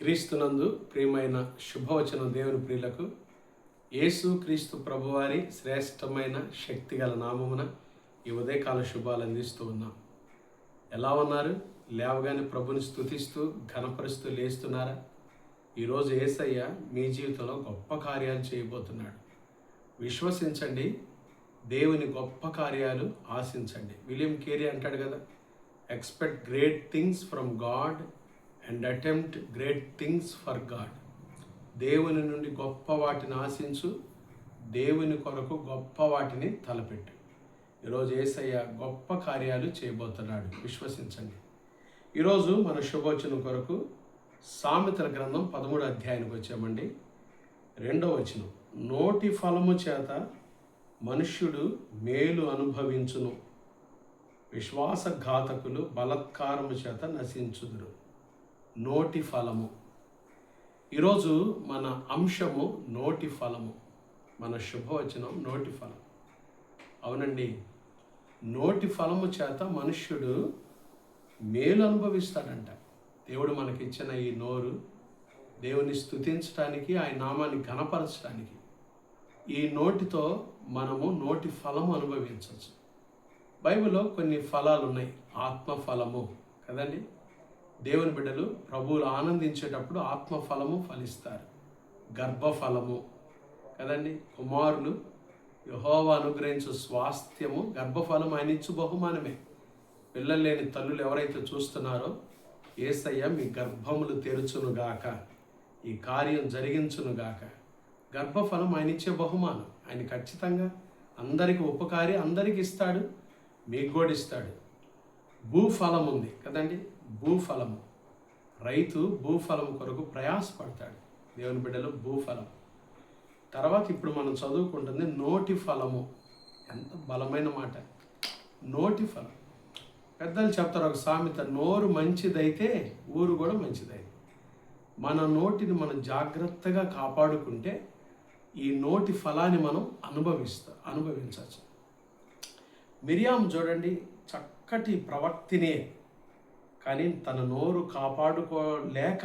క్రీస్తునందు ప్రియమైన శుభవచన దేవుని ప్రియులకు యేసు క్రీస్తు ప్రభువారి శ్రేష్టమైన శక్తిగల నామమున ఈ ఉదయకాల శుభాలు అందిస్తూ ఉన్నాం. ఎలా ఉన్నారు? లేవగానే ప్రభుని స్తుతిస్తూ ఘనపరుస్తూ లేస్తున్నారా? ఈరోజు ఏసయ్య మీ జీవితంలో గొప్ప కార్యాలు చేయబోతున్నాడు. విశ్వసించండి. దేవుని గొప్ప కార్యాలు ఆశించండి. విలియం కేరీ అంటాడు కదా expect great things from God and attempt great things for God దేవుని నుండి గొప్ప వాటిని ఆశించు దేవుని కొరకు గొప్ప వాటిని తలపెట్టు. ఈరోజు ఏసయ్య గొప్ప కార్యాలు చేయబోతున్నాడు. విశ్వసించండి. ఈరోజు మన శుభోచనం కొరకు సామెతల గ్రంథం పదమూడు అధ్యాయానికి వచ్చామండి. రెండో వచనం నోటి ఫలము చేత మనుష్యుడు మేలు అనుభవించును. విశ్వాసఘాతకులు బలత్కారము చేత నశించుదురు. నోటి ఫలము. ఈరోజు మన అంశము నోటి ఫలము. మన శుభవచనం నోటి ఫలం. అవునండి. నోటి ఫలము చేత మనుష్యుడు మేలు అనుభవిస్తాడంట. దేవుడు మనకిచ్చిన ఈ నోరు దేవుని స్తుతించడానికి ఆయన నామాన్ని ఘనపరచడానికి ఈ నోటితో మనము నోటి ఫలము అనుభవించవచ్చు. బైబిల్లో కొన్ని ఫలాలు ఉన్నాయి ఆత్మ ఫలము కదండి? దేవుని బిడ్డలు ప్రభువులు ఆనందించేటప్పుడు ఆత్మఫలము ఫలిస్తారు. గర్భఫలము. కదండి? కుమారులు యహోవా అనుగ్రహించు స్వాస్థ్యము గర్భఫలం ఆయన ఇచ్చు బహుమానమే. పిల్లలు లేని తల్లులు ఎవరైతే చూస్తున్నారో ఏసయ్య మీ గర్భములు తెరుచునుగాక ఈ కార్యం జరిగించునుగాక గర్భఫలం ఆయన ఇచ్చే బహుమానం. ఆయన ఖచ్చితంగా అందరికి ఉపకారి అందరికి ఇస్తాడు మీకు కూడా ఇస్తాడు. భూఫలం ఉంది కదండి? భూఫలము. రైతు భూఫలము కొరకు ప్రయాసపడతాడు. దేవుని బిడ్డలు భూఫలం. తర్వాత ఇప్పుడు మనం చదువుకుంటుంది నోటి ఫలము. ఎంత బలమైన మాట. నోటి ఫలం. పెద్దలు చెప్తారు ఒక సామెత నోరు మంచిదైతే ఊరు కూడా మంచిదై మన నోటిని మనం జాగ్రత్తగా కాపాడుకుంటే ఈ నోటి ఫలాన్ని మనం అనుభవిస్తా అనుభవించవచ్చు. మిరియాం చూడండి చక్కటి ప్రవక్తినే కానీ తన నోరు కాపాడుకోలేక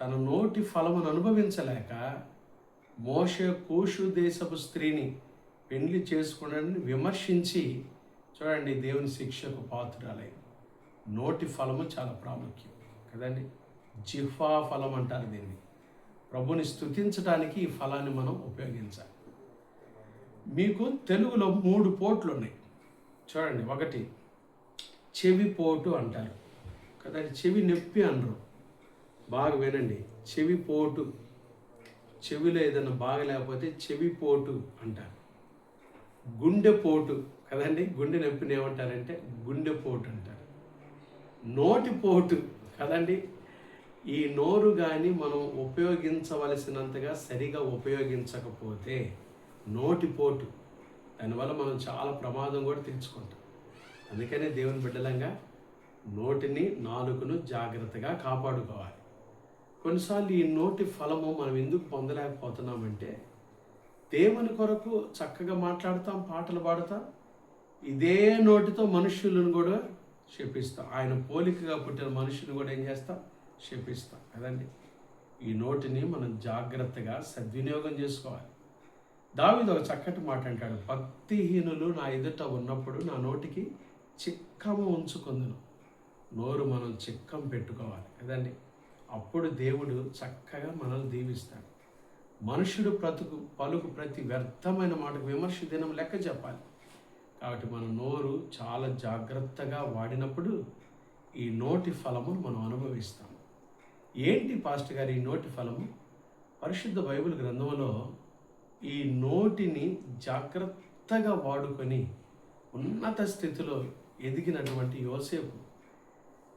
తన నోటి ఫలమును అనుభవించలేక మోషే కూషు దేశపు స్త్రీని పెళ్ళి చేసుకున్నాడని విమర్శించి చూడండి దేవుని శిక్షకు పాత్రాలై నోటి ఫలము చాలా ప్రాముఖ్యం కదండి? జిహ్వా ఫలం అంటారు దీన్ని. ప్రభుని స్తుతించడానికి ఈ ఫలాన్ని మనం ఉపయోగించాలి. మీకు తెలుగులో మూడు పోట్లు ఉన్నాయి చూడండి ఒకటి చెవి పోటు అంటారు. కదా చెవి నొప్పి అనరు. బాగా వినండి. చెవి పోటు. చెవిలో ఏదైనా బాగలేకపోతే చెవి పోటు అంటారు. గుండె పోటు. కదండి? గుండె నొప్పిని ఏమంటారంటే గుండె పోటు అంటారు. నోటి పోటు. కదండి? ఈ నోరు కానీ మనం ఉపయోగించవలసినంతగా సరిగా ఉపయోగించకపోతే నోటి పోటు. దానివల్ల మనం చాలా ప్రమాదం కూడా తెచ్చుకుంటాం. అందుకనే దేవుని బిడ్డలంగా నోటిని నాలుకను జాగ్రత్తగా కాపాడుకోవాలి. కొన్నిసార్లు ఈ నోటి ఫలము మనం ఎందుకు పొందలేకపోతున్నామంటే దేవుని కొరకు చక్కగా మాట్లాడతాం పాటలు పాడతాం. ఇదే నోటితో మనుషులను కూడా శపిస్తాం. ఆయన పోలికగా పుట్టిన మనుషులు కూడా ఏం చేస్తాం? శపిస్తాం. కదండి? ఈ నోటిని మనం జాగ్రత్తగా సద్వినియోగం చేసుకోవాలి. దావిది ఒక చక్కటి మాట అంటాడు. భక్తిహీనులు నా ఎదుట ఉన్నప్పుడు నా నోటికి చిక్కము ఉంచుకుందును. నోరు మనం చిక్కం పెట్టుకోవాలి. కదండి? అప్పుడు దేవుడు చక్కగా మనల్ని దీవిస్తాడు. మనుషుడు బ్రతుకు పలుకు ప్రతి వ్యర్థమైన మాటకు విమర్శ దినం లెక్క చెప్పాలి. కాబట్టి మన నోరు చాలా జాగ్రత్తగా వాడినప్పుడు ఈ నోటి ఫలము మనం అనుభవిస్తాం ఏంటి పాస్ట్ గారు ఈ నోటి ఫలము? పరిశుద్ధ బైబిల్ గ్రంథంలో ఈ నోటిని జాగ్రత్తగా వాడుకొని ఉన్నత స్థితిలో ఎదిగినటువంటి యోసేపు.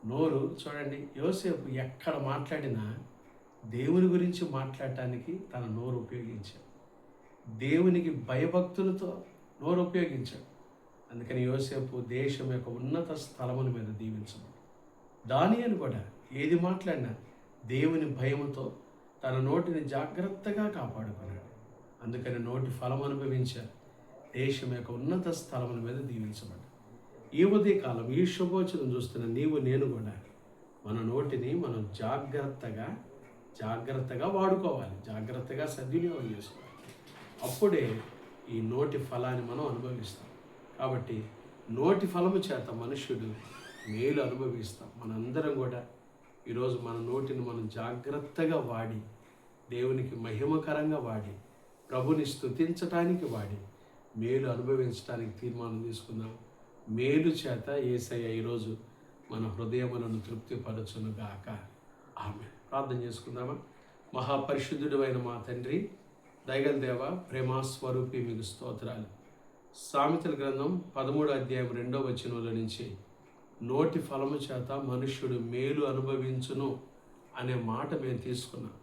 నోరు చూడండి యోసేపు ఎక్కడ మాట్లాడినా దేవుని గురించి మాట్లాడటానికి తన నోరు ఉపయోగించాడు. దేవునికి భయభక్తులతో నోరు ఉపయోగించాడు. అందుకని యోసేపు దేశం యొక్క ఉన్నత స్థలముల మీద దీవించబడు దానియను కూడా ఏది మాట్లాడినా దేవుని భయముతో తన నోటిని జాగ్రత్తగా కాపాడుకున్నాడు. అందుకని నోటి ఫలం అనుభవించారు దేశం యొక్క ఉన్నత స్థలముల మీద దీవించబడ్డాడు. ఈ ఉదయకాలం ఈ శుభోచనం చూస్తున్న నీవు నేను కూడా మన నోటిని మనం జాగ్రత్తగా జాగ్రత్తగా వాడుకోవాలి. జాగ్రత్తగా సద్వినియోగం చేసుకోవాలి. అప్పుడే ఈ నోటి ఫలాన్ని మనం అనుభవిస్తాం. కాబట్టి నోటి ఫలము చేత మనుష్యుడు మేలు అనుభవిస్తాం. మనందరం కూడా ఈరోజు మన నోటిని మనం జాగ్రత్తగా వాడి దేవునికి మహిమకరంగా వాడి ప్రభుని స్తుతించటానికి వాడి మేలు అనుభవించడానికి తీర్మానం తీసుకుందాం. మేలు చేత ఏసయ్య ఈరోజు మన హృదయములను తృప్తిపరచును గాక ఆమె ప్రార్థన చేసుకుందామా? మహాపరిశుద్ధుడు అయిన మా తండ్రి దయగల దేవ ప్రేమాస్వరూపి మీకు స్తోత్రాలు. సామెతల గ్రంథం పదమూడు అధ్యాయం రెండో వచనంలో నుంచి నోటి ఫలము చేత మనుష్యుడు మేలు అనుభవించును అనే మాట మేము తీసుకున్నాం.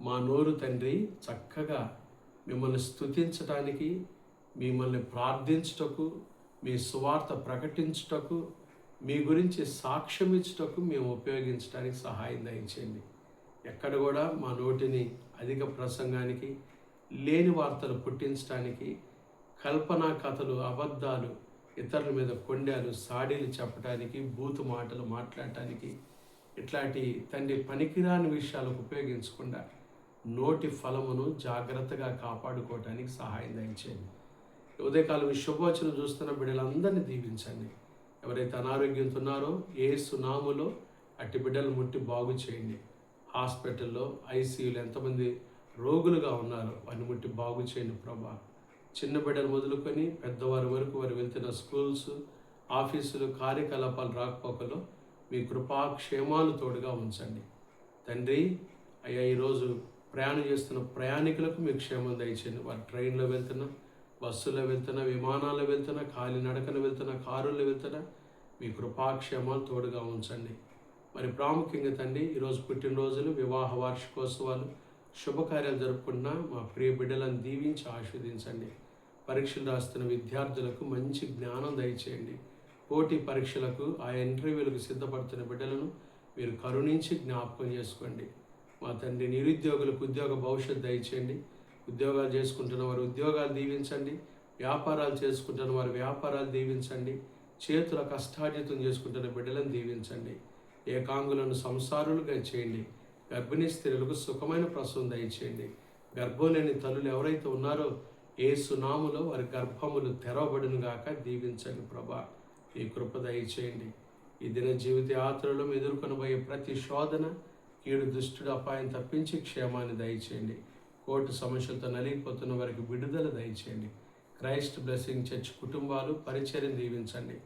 మా నోరు తండ్రి చక్కగా మిమ్మల్ని స్తుతించటానికి మిమ్మల్ని ప్రార్థించుటకు మీ సువార్త ప్రకటించుటకు మీ గురించి సాక్ష్యం ఇచ్చుటకు మేము ఉపయోగించడానికి సహాయం దయచేయండి. ఎక్కడ కూడా మా నోటిని అధిక ప్రసంగానికి లేని వార్తలు పుట్టించడానికి కల్పనా కథలు అబద్ధాలు ఇతరుల మీద కొండాలు సాడీలు చెప్పడానికి బూతు మాటలు మాట్లాడటానికి ఇట్లాంటి తండ్రి పనికిరాని విషయాలకు ఉపయోగించకుండా నోటి ఫలమును జాగ్రత్తగా కాపాడుకోవటానికి సహాయం దయచేయండి. ఉదయకాలం ఈ శుభవచనం చూస్తున్న బిడ్డలందరినీ దీవించండి. ఎవరైతే అనారోగ్యంతో ఉన్నారో ఏ సునాములో అట్టి బిడ్డలు ముట్టి బాగు చేయండి. హాస్పిటల్లో ఐసీయూలు ఎంతమంది రోగులుగా ఉన్నారో వారిని ముట్టి బాగు చేయండి ప్రభా. చిన్న బిడ్డలు మొదలుకొని పెద్దవారి వరకు వారు వెళ్తున్న స్కూల్స్ ఆఫీసులు కార్యకలాపాలు రాకపోకలో మీ కృపాక్షేమాలు తోడుగా ఉంచండి. తండ్రి అయ్యా ఈరోజు ప్రయాణం చేస్తున్న ప్రయాణికులకు మీ క్షేమం దయచేయండి. వారు ట్రైన్లో వెళ్తున్నా బస్సులో వెళ్తున్నా విమానాలు వెళ్తున్నా కాలినడకన వెళ్తున్నా కారుల్లో వెళ్తున్నా మీ కృపాక్షేమాలు తోడుగా ఉంచండి. మరి ప్రాముఖ్యంగా తండ్రి ఈరోజు పుట్టినరోజులు వివాహ వార్షికోత్సవాలు శుభకార్యాలు జరుపుకున్న మా ప్రియ బిడ్డలను దీవించి ఆస్వాదించండి పరీక్షలు రాస్తున్న విద్యార్థులకు మంచి జ్ఞానం దయచేయండి. పోటీ పరీక్షలకు ఆ ఇంటర్వ్యూలకు సిద్ధపడుతున్న బిడ్డలను మీరు కరుణించి జ్ఞాపకం చేసుకోండి. మా తండ్రి నిరుద్యోగులకు ఉద్యోగ భవిష్యత్తు దయచేయండి. ఉద్యోగాలు చేసుకుంటున్న వారు ఉద్యోగాలు దీవించండి. వ్యాపారాలు చేసుకుంటున్న వారు వ్యాపారాలు దీవించండి. చేతుల కష్టార్జితం చేసుకుంటున్న బిడ్డలను దీవించండి. ఏకాంగులను సంసారులుగా చేయండి. గర్భిణీ స్త్రీలకు సుఖమైన ప్రసవం దయచేయండి. గర్భం లేని తల్లులు ఎవరైతే ఉన్నారో ఏ సునాములో వారి గర్భములు తెరవబడినగాక దీవించండి ప్రభా. ఈ కృప దయచేయండి. ఈ దిన జీవిత యాత్రలో ఎదుర్కొనబోయే ప్రతి శోధన కీడు దుష్టుడు అపాయం తప్పించి క్షేమాన్ని దయచేయండి. కోర్టు సమస్యలతో నలిగిపోతున్న వారికి విడుదల దయచేయండి. క్రైస్ట్ బ్లెస్సింగ్ చర్చ్ కుటుంబాలు పరిచర్యం దీవించండి.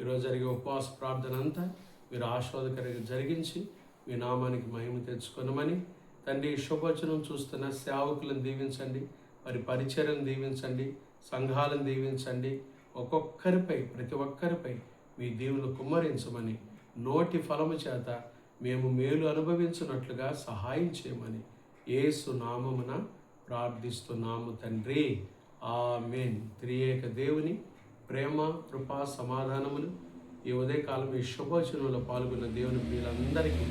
ఈరోజు జరిగే ఉపవాస ప్రార్థన అంతా మీరు ఆస్వాదకరంగా జరిగించి మీ నామానికి మహిమ తెచ్చుకొనమని తండ్రి శుభవచనం చూస్తున్న సేవకులను దీవించండి వారి పరిచర్యను దీవించండి సంఘాలను దీవించండి. ఒక్కొక్కరిపై ప్రతి ఒక్కరిపై మీ దీవులు కుమ్మరించమని నోటి ఫలము చేత మేము మేలు అనుభవించినట్లుగా సహాయం చేయమని ఏసు నామమున ప్రార్థిస్తున్నాము తండ్రి. ఆమెన్. త్రియేక దేవుని ప్రేమ కృపా సమాధానములు ఈ ఉదయకాలం ఈ శుభోచనంలో పాల్గొన్న దేవుని మీరందరికీ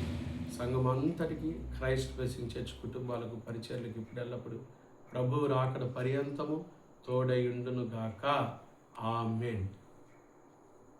సంఘం అంతటికీ క్రైస్ట్ బ్లెస్సింగ్ చర్చ్ కుటుంబాలకు పరిచయలకు ఇప్పుడెల్లప్పుడు ప్రభువు రాకడ పర్యంతము తోడయుండును గాక ఆమెన్.